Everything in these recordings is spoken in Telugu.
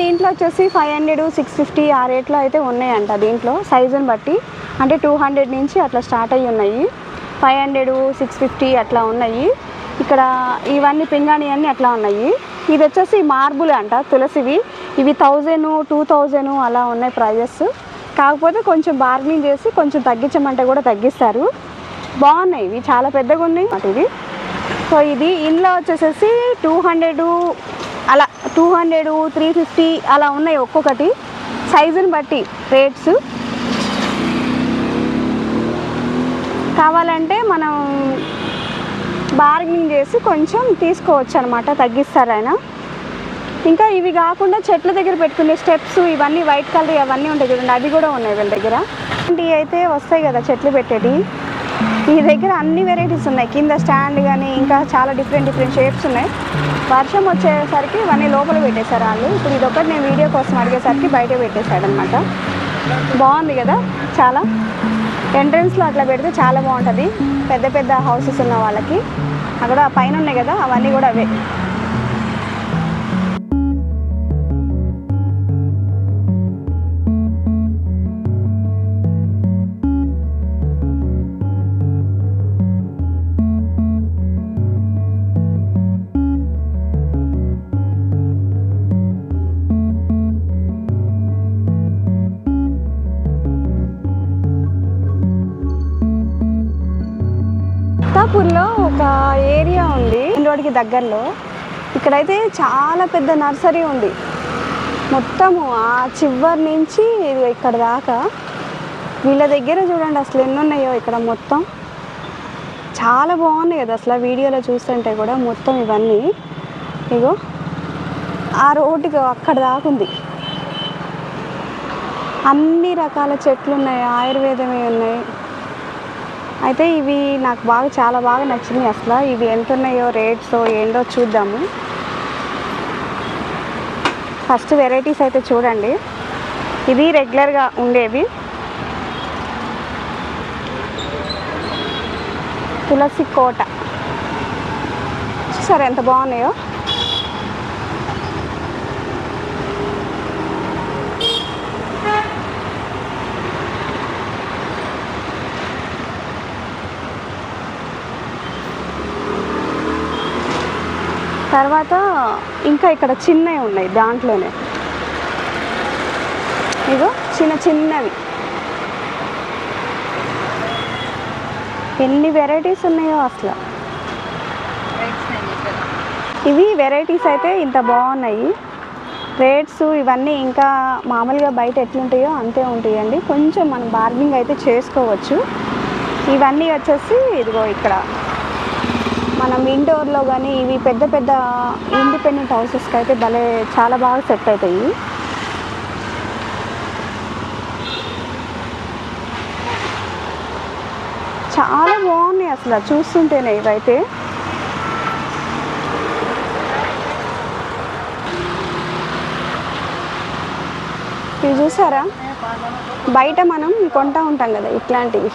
దీంట్లో వచ్చేసి ఫైవ్ హండ్రెడ్ సిక్స్ ఫిఫ్టీ ఆ రేట్లో అయితే ఉన్నాయంట దీంట్లో. సైజుని బట్టి అంటే టూ హండ్రెడ్ నుంచి అట్లా స్టార్ట్ అయ్యి ఉన్నాయి. ఫైవ్ హండ్రెడ్ సిక్స్ ఫిఫ్టీ అట్లా ఉన్నాయి. ఇక్కడ ఇవన్నీ పింగాణి అన్నీ అట్లా ఉన్నాయి. ఇది వచ్చేసి మార్బుల్ అంట తులసివి. ఇవి థౌజండ్ టూ థౌజండ్ అలా ఉన్నాయి ప్రైజెస్ కాకపోతే కొంచెం బార్గెనింగ్ చేసి కొంచెం తగ్గించమంటే కూడా తగ్గిస్తారు. బాగున్నాయి ఇవి చాలా పెద్దగా ఉన్నాయి అన్నమాట ఇది సో ఇది ఇందులో వచ్చేసేసి టూ హండ్రెడ్ అలా టూ హండ్రెడ్ త్రీ ఫిఫ్టీ అలా ఉన్నాయి ఒక్కొక్కటి. సైజుని బట్టి రేట్స్ కావాలంటే మనం బార్గెనింగ్ చేసి కొంచెం తీసుకోవచ్చు అనమాట తగ్గిస్తారు ఆయన ఇంకా ఇవి కాకుండా చెట్ల దగ్గర పెట్టుకునే స్టెప్స్ ఇవన్నీ వైట్ కలర్ అవన్నీ ఉంటాయి చూడండి అవి కూడా ఉన్నాయి వీళ్ళ దగ్గర. ఇవి అయితే వస్తాయి కదా చెట్లు పెట్టేటి ఈ దగ్గర అన్ని వెరైటీస్ ఉన్నాయి. కింద స్టాండ్ కానీ ఇంకా చాలా డిఫరెంట్ డిఫరెంట్ షేప్స్ ఉన్నాయి. వర్షం వచ్చేసరికి ఇవన్నీ లోపల పెట్టేశారు వాళ్ళు ఇప్పుడు ఇది ఒకటి నేను వీడియో కోసం అడిగేసరికి బయట పెట్టేశాడు అనమాట బాగుంది కదా చాలా. ఎంట్రన్స్లో అట్లా పెడితే చాలా బాగుంటుంది. పెద్ద పెద్ద హౌసెస్ ఉన్న వాళ్ళకి. అక్కడ పైన ఉన్నాయి కదా అవన్నీ కూడా అవే. మెయిన్ రోడ్కి దగ్గరలో ఇక్కడైతే చాలా పెద్ద నర్సరీ ఉంది. మొత్తము ఆ చివరి నుంచి ఇక్కడ దాకా వీళ్ళ దగ్గర చూడండి అసలు ఎన్ని ఉన్నాయో ఇక్కడ మొత్తం. చాలా బాగున్నాయి కదా అసలు వీడియోలో చూస్తుంటే కూడా మొత్తం ఇవన్నీ. ఇగో ఆ రోడ్డుకి అక్కడ దాకా ఉంది. అన్ని రకాల చెట్లు ఉన్నాయి ఆయుర్వేదమే ఉన్నాయి. అయితే ఇవి నాకు బాగా చాలా బాగా నచ్చినాయి అసలు. ఇవి ఎంత ఉన్నాయో రేట్స్ ఏంటో చూద్దాము. ఫస్ట్ వెరైటీస్ అయితే చూడండి. ఇది రెగ్యులర్గా ఉండేవి. తులసి కోట. చూసారు ఎంత బాగున్నాయో? తర్వాత ఇంకా ఇక్కడ చిన్నవి ఉన్నాయి దాంట్లోనే. ఇగో చిన్న చిన్నవి. ఎన్ని వెరైటీస్ ఉన్నాయో అసలు. ఇవి వెరైటీస్ అయితే ఇంత బాగున్నాయి. రేట్స్ ఇవన్నీ ఇంకా మామూలుగా బయట ఎట్లుంటాయో అంతే ఉంటాయండి. కొంచెం మనం బార్గింగ్ అయితే చేసుకోవచ్చు. ఇవన్నీ వచ్చేసి ఇదిగో ఇక్కడ మనం ఇండోర్లో కానీ ఇవి పెద్ద పెద్ద ఇండిపెండెంట్ హౌసెస్కి అయితే భలే చాలా బాగా సెట్ అవుతాయి చాలా బాగున్నాయి అసలు చూస్తుంటేనే ఇవైతే. ఇవి చూసారా? బయట మనం కొంటా ఉంటాం కదా ఇట్లాంటివి.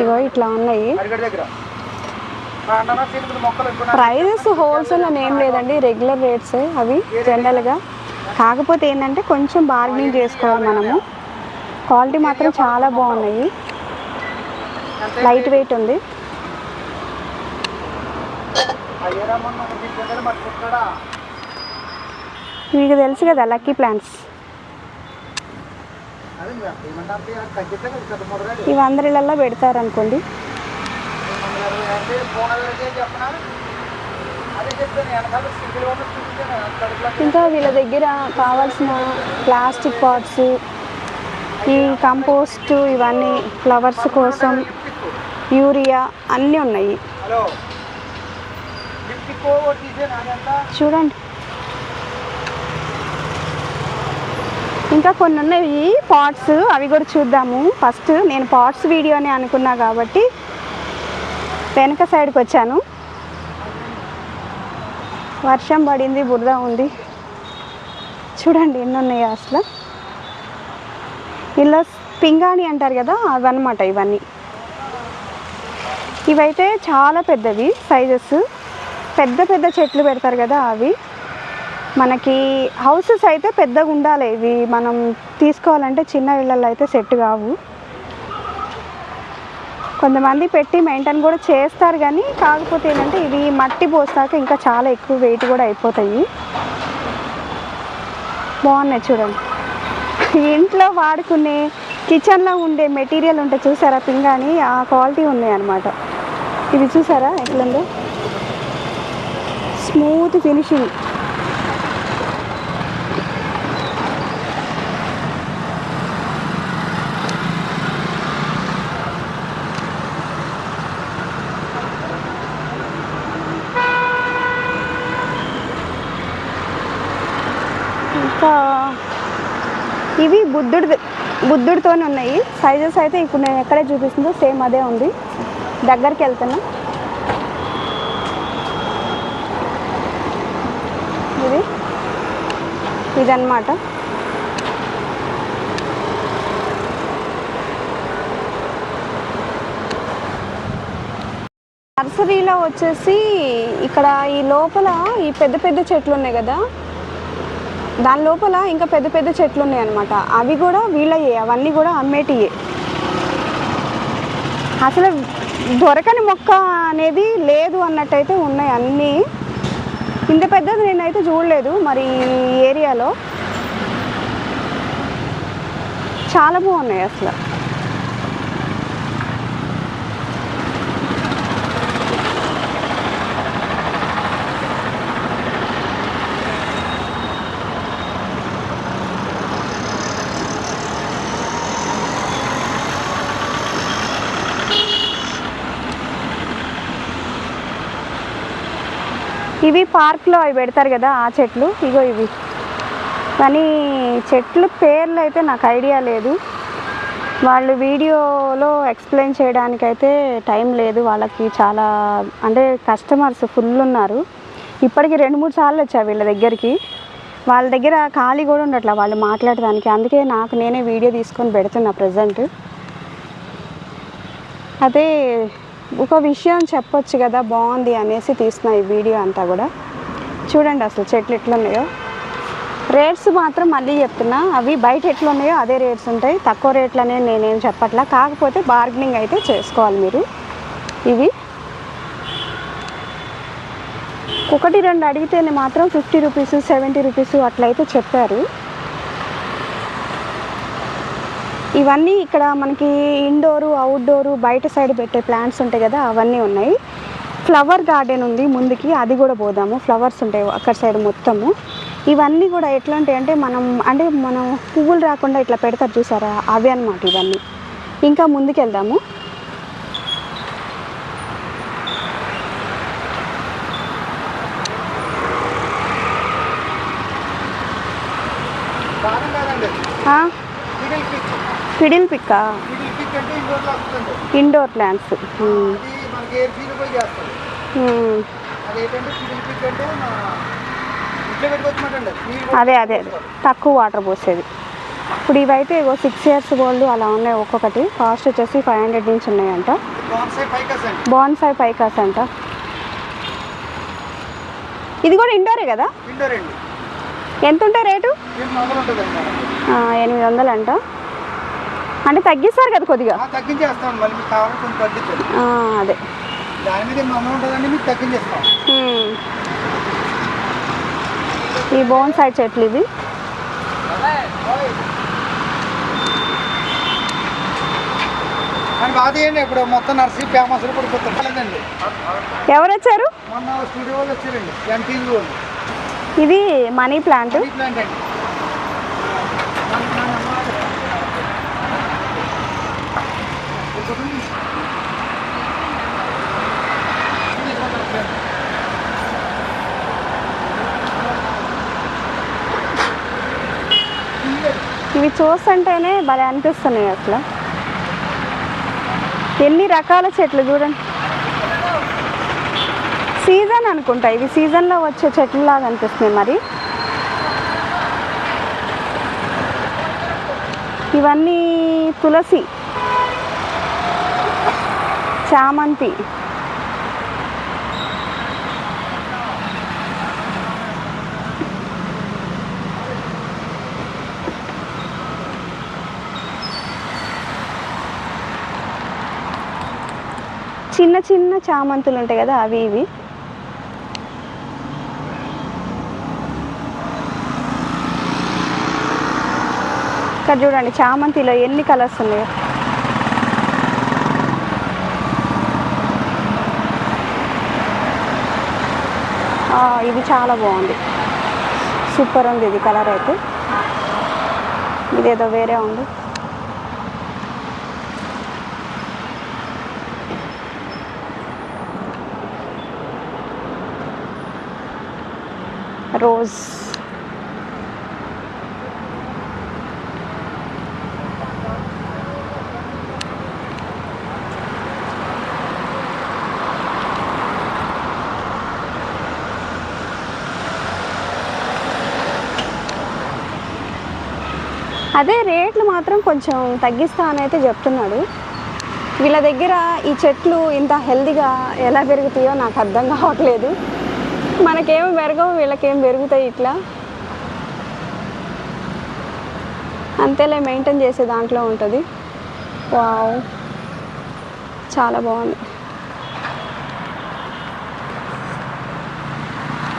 ఇగో ఇట్లా ఉన్నాయి. ప్రైజెస్ హోల్సేల్ అని ఏం లేదండి రెగ్యులర్ రేట్స్ అవి జనరల్గా కాకపోతే ఏంటంటే కొంచెం బార్గెనింగ్ చేసుకోవాలి మనము. క్వాలిటీ మాత్రం చాలా బాగున్నాయి. లైట్ వెయిట్ ఉంది. తీసుకుంటే మర్చిపోతాడా మీకు తెలుసు కదా లక్కీ ప్లాంట్స్ ఇవి అందరిళ్ళల్లో పెడతారు అనుకోండి ఇంకా వీళ్ళ దగ్గర కావాల్సిన ప్లాస్టిక్ పాట్స్ ఈ కంపోస్ట్ ఇవన్నీ ఫ్లవర్స్ కోసం యూరియా అన్నీ ఉన్నాయి. చూడండి. ఇంకా కొన్ని ఉన్నాయి. పాట్స్ అవి కూడా చూద్దాము. ఫస్ట్ నేను పాట్స్ వీడియోనే అనుకున్నా కాబట్టి వెనక సైడ్కి వచ్చాను. వర్షం పడింది బురద ఉంది. చూడండి ఎన్ని ఉన్నాయో అసలు. ఇలా పింగాణి అంటారు కదా అవన్నమాట ఇవన్నీ. ఇవైతే చాలా పెద్దవి సైజెస్. పెద్ద పెద్ద చెట్లు పెడతారు కదా అవి. మనకి హౌసెస్ అయితే పెద్దగా ఉండాలి. ఇవి మనం తీసుకోవాలంటే చిన్న ఇళ్ళల్లో అయితే సెట్ కావు. కొంతమంది పెట్టి మెయింటైన్ కూడా చేస్తారు కానీ కాకపోతే ఏంటంటే ఇవి మట్టి పోస్తాక ఇంకా చాలా ఎక్కువ వెయిట్ కూడా అయిపోతాయి. బాగున్నాయి చూడండి. ఇంట్లో వాడుకునే కిచెన్లో ఉండే మెటీరియల్ ఉంటే చూసారా పింగాని ఆ క్వాలిటీ ఉన్నాయన్నమాట ఇది చూసారా ఎట్లుందో? స్మూత్ ఫినిషింగ్ ఇంకా ఇవి బుద్ధుడి బుద్ధుడితోనే ఉన్నాయి. సైజెస్ అయితే ఇప్పుడు నేను ఎక్కడే చూపిస్తుందో సేమ్ అదే ఉంది. దగ్గరికి వెళ్తున్నా. ఇది ఇదన్నమాట. నర్సరీలో వచ్చేసి ఇక్కడ ఈ లోపల ఈ పెద్ద పెద్ద చెట్లు ఉన్నాయి కదా. దాని లోపల ఇంకా పెద్ద పెద్ద చెట్లు ఉన్నాయి అనమాట అవి కూడా వీళ్ళయ్యే అవన్నీ కూడా అమ్మేటియే. అసలు దొరకని మొక్క అనేది లేదు అన్నట్టయితే ఉన్నాయి అన్నీ. ఇంత పెద్దది నేనైతే చూడలేదు మరి ఈ ఏరియాలో. చాలా బాగున్నాయి అసలు. ఇవి పార్క్లో అవి పెడతారు కదా ఆ చెట్లు. ఇగో ఇవి. కానీ చెట్లు పేర్లు అయితే నాకు ఐడియా లేదు. వాళ్ళు వీడియోలో ఎక్స్ప్లెయిన్ చేయడానికైతే టైం లేదు. వాళ్ళకి చాలా అంటే కస్టమర్స్ ఫుల్ ఉన్నారు. ఇప్పటికి రెండు మూడు సార్లు వచ్చా వీళ్ళ దగ్గరికి. వాళ్ళ దగ్గర ఖాళీ కూడా ఉండట్లా వాళ్ళు మాట్లాడడానికి. అందుకే నాకు నేనే వీడియో తీసుకొని పెడుతున్నా ప్రజెంట్. అదే ఒక విషయం చెప్పొచ్చు కదా బాగుంది అనేసి తీసిన ఈ వీడియో అంతా కూడా. చూడండి అసలు చెట్లు ఎట్లున్నాయో. రేట్స్ మాత్రం మళ్ళీ చెప్తున్నా అవి బయట ఎట్లున్నాయో అదే రేట్స్ ఉంటాయి. తక్కువ రేట్లనే నేనేం చెప్పట్లా. కాకపోతే బార్గెనింగ్ అయితే చేసుకోవాలి మీరు. ఇవి. ఒకటి రెండు అడిగితేనే మాత్రం ఫిఫ్టీ రూపీస్ సెవెంటీ రూపీస్ అట్లయితే చెప్పారు. ఇవన్నీ ఇక్కడ మనకి ఇండోరు అవుట్డోరు బయట సైడ్ పెట్టే ప్లాంట్స్ ఉంటాయి కదా అవన్నీ ఉన్నాయి. ఫ్లవర్ గార్డెన్ ఉంది ముందుకి అది కూడా పోదాము. ఫ్లవర్స్ ఉంటాయి అక్కడ సైడ్ మొత్తము. ఇవన్నీ కూడా ఎట్లా ఉంటాయి అంటే మనం అంటే మనం పువ్వులు రాకుండా ఇట్లా పెడతారు చూసారా? అవి అన్నమాట ఇవన్నీ. ఇంకా ముందుకు వెళ్దాము ఆ, ఫిడిల్ పిక్కా ఇండోర్ ప్లాంట్స్. అది అది తక్కువ వాటర్ పోసేది. ఇప్పుడు ఇవైతే ఇగో సిక్స్ ఇయర్స్ ఓల్డ్ అలా ఉన్నాయి ఒక్కొక్కటి. కాస్ట్ వచ్చేసి ఫైవ్ హండ్రెడ్ నుంచి ఉన్నాయంట. బాన్సాయి పైకాస్ అంట. ఇది కూడా ఇండోరే కదా? ఎంత ఉంటాయి రేటు? ఎనిమిది వందలు అంట అంటే తగ్గిస్తారు కదా కొద్దిగా. తగ్గించేస్తాం. మళ్ళీ మీకు కావాలంటే కొంచెం అదే. దాని మీద ఉంటుందండి? మీకు తగ్గించేస్తాం. ఈ బోన్సాయి చెట్లు ఇవి. కానీ బాధ ఏంటి ఇప్పుడు మొత్తం నర్సరీ ఫేమస్ పడిపోతుంది ఎవరు వచ్చారు మొన్న స్టూడియో వాళ్ళు వచ్చారండి. వాళ్ళు. ఇది మనీ ప్లాంట్. ప్లాంట్ అండి. ఇవి చూస్తుంటేనే భలే అనిపిస్తున్నాయి అసలు. ఎన్ని రకాల చెట్లు చూడండి. సీజన్ అనుకుంటా ఇవి సీజన్లో వచ్చే చెట్లు లాగా అనిపిస్తున్నాయి మరి. ఇవన్నీ తులసి చామంతి చిన్న చిన్న చామంతులు ఉంటాయి కదా అవి ఇవి. ఇక్కడ చూడండి చామంతిలో ఎన్ని కలర్స్ ఉన్నాయో. ఇది చాలా బాగుంది. సూపర్ ఉంది ఇది కలర్ అయితే. ఇదేదో వేరే ఉంది. రోజ్. అదే రేట్లు మాత్రం కొంచెం తగ్గిస్తా అని అయితే చెప్తున్నాడు. వీళ్ళ దగ్గర ఈ చెట్లు ఇంత హెల్దీగా ఎలా పెరుగుతాయో నాకు అర్థం కావట్లేదు. మనకేం పెరగవు వీళ్ళకేం పెరుగుతాయి ఇట్లా. అంతేలే మెయింటైన్ చేసే దాంట్లో ఉంటుంది. వావ్. చాలా బాగుంది.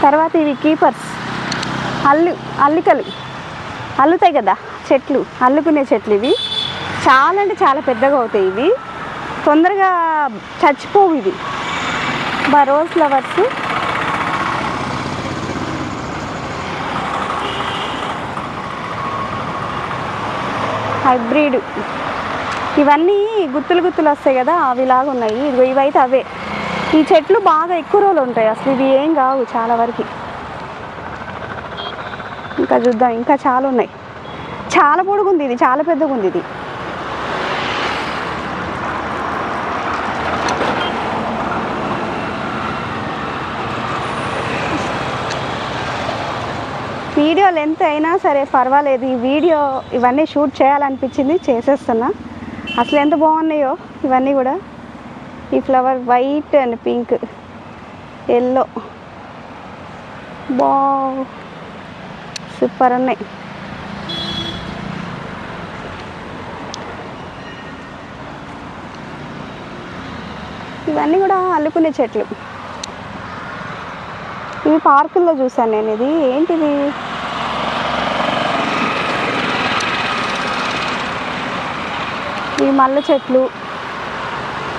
తర్వాత ఇవి కీపర్స్. అల్లు అల్లికలు. అల్లుతాయి కదా చెట్లు. అల్లుకునే చెట్లు ఇవి. చాలా అంటే చాలా పెద్దగా అవుతాయి ఇవి. తొందరగా చచ్చిపోవు ఇవి. బా రోజ్ ఫ్లవర్స్. హైబ్రిడ్. ఇవన్నీ గుత్తులు గుత్తులు వస్తాయి కదా అవిలాగా ఉన్నాయి. ఇదిగో ఇవైతే అవే. ఈ చెట్లు బాగా ఎక్కువ రోజులు ఉంటాయి అసలు. ఇవి ఏం కావు చాలా వరకు. ఇంకా చూద్దాం. ఇంకా చాలా ఉన్నాయి. చాలా పొడుగుంది ఇది. చాలా పెద్దగా ఉంది ఇది. వీడియో లెంత్ సరే పర్వాలేదు. ఈ వీడియో ఇవన్నీ షూట్ చేయాలనిపించింది చేసేస్తున్నా. అసలు ఎంత బాగున్నాయో ఇవన్నీ కూడా. ఈ flower white and pink. Yellow. బా సూపర్ ఉన్నాయి. ఇవన్నీ కూడా అల్లుకునే చెట్లు. ఇవి పార్కుల్లో చూసాను నేను ఇది. ఏంటిది? ఇవి మల్లె చెట్లు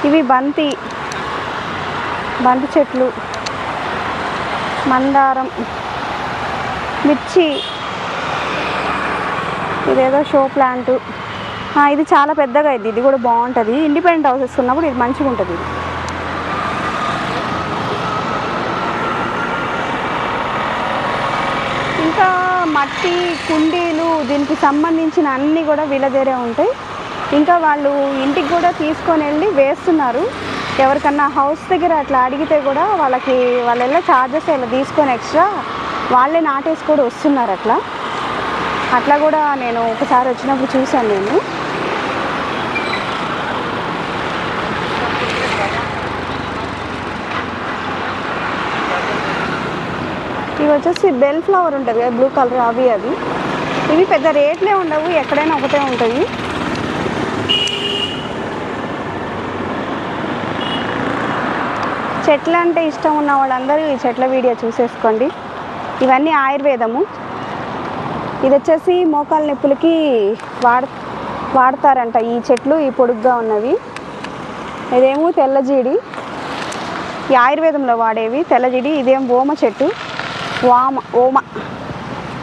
ఇవి బంతి బంతి చెట్లు మందారం మిర్చి ఇదేదో షో ప్లాంట్. ఇది చాలా పెద్దగా ఇది ఇది కూడా బాగుంటుంది. ఇండిపెండెంట్ హౌసెస్ ఉన్నప్పుడు ఇది మంచిగా ఉంటుంది. ఇది ఇంకా మట్టి కుండీలు దీనికి సంబంధించిన అన్నీ కూడా వీళ్ళ దగ్గరే ఉంటాయి. ఇంకా వాళ్ళు ఇంటికి కూడా తీసుకొని వెళ్ళి వేస్తున్నారు. ఎవరికన్నా హౌస్ దగ్గర అట్లా అడిగితే కూడా వాళ్ళకి వాళ్ళ ఛార్జెస్ ఇలా తీసుకొని ఎక్స్ట్రా వాళ్ళే నాటేసి కూడా వస్తున్నారు అట్లా. అట్లా కూడా నేను ఒకసారి వచ్చినప్పుడు చూశాను నేను. ఇవి వచ్చేసి బెల్ ఫ్లవర్ ఉంటుంది కదా బ్లూ కలర్ అవి అవి. ఇవి పెద్ద రేట్లే ఉండవు ఎక్కడైనా ఒకటే ఉంటుంది. చెట్లు అంటే ఇష్టం ఉన్న వాళ్ళందరూ ఈ చెట్ల వీడియో చూసేసుకోండి. ఇవన్నీ ఆయుర్వేదము. ఇది వచ్చేసి మోకాల నొప్పులకి వాడ వాడతారంట ఈ చెట్లు ఈ పొడుగ్గా ఉన్నవి. ఇదేమో తెల్లజీడి. ఈ ఆయుర్వేదంలో వాడేవి తెల్లజీడి ఇదేం ఓమ చెట్టు. వామ ఓమ.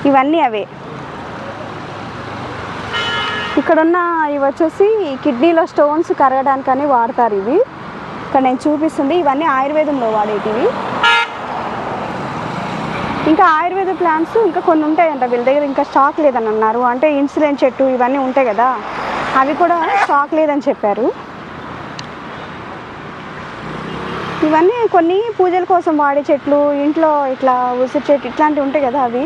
ఇవన్నీ అవే. ఇక్కడున్న ఇవి వచ్చేసి కిడ్నీలో స్టోన్స్ కరగడానికని వాడతారు ఇవి. ఇక్కడ నేను చూపిస్తుంది. ఇవన్నీ ఆయుర్వేదంలో వాడేటివి. ఇంకా ఆయుర్వేద ప్లాంట్స్ ఇంకా కొన్ని ఉంటాయంట వీళ్ళ దగ్గర. ఇంకా స్టాక్ లేదని అన్నారు. అంటే ఇన్సులిన్ చెట్టు ఇవన్నీ ఉంటాయి కదా. అవి కూడా స్టాక్ లేదని చెప్పారు. ఇవన్నీ కొన్ని పూజల కోసం వాడే చెట్లు ఇంట్లో ఇట్లా ఉసిరి చెట్టు ఇట్లాంటివి ఉంటాయి కదా అవి.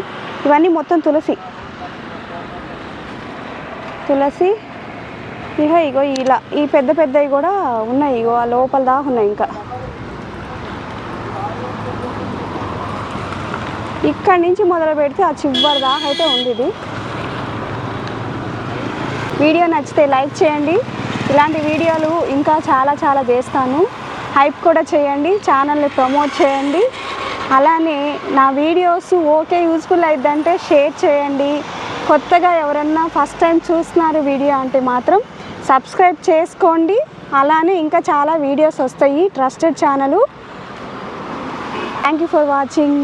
ఇవన్నీ మొత్తం తులసి. తులసి ఇగో ఇగో ఇలా ఈ పెద్ద పెద్దవి కూడా ఉన్నాయి ఇగో ఆ లోపల దాకా ఉన్నాయి ఇంకా. ఇక్కడి నుంచి మొదలు పెడితే ఆ చివరి దాకా అయితే ఉంది ఇది. వీడియో నచ్చితే లైక్ చేయండి. ఇలాంటి వీడియోలు ఇంకా చాలా చాలా చేస్తాను. హైప్ కూడా చేయండి ఛానల్ని ప్రమోట్ చేయండి. అలానే నా వీడియోస్ ఓకే యూస్ఫుల్ అయిద్దంటే షేర్ చేయండి. కొత్తగా ఎవరన్నా ఫస్ట్ టైం చూస్తున్నారు వీడియో అంటే మాత్రం సబ్స్క్రైబ్ చేసుకోండి. అలానే ఇంకా చాలా వీడియోస్ వస్తాయి. Trusted channel. Thank you for watching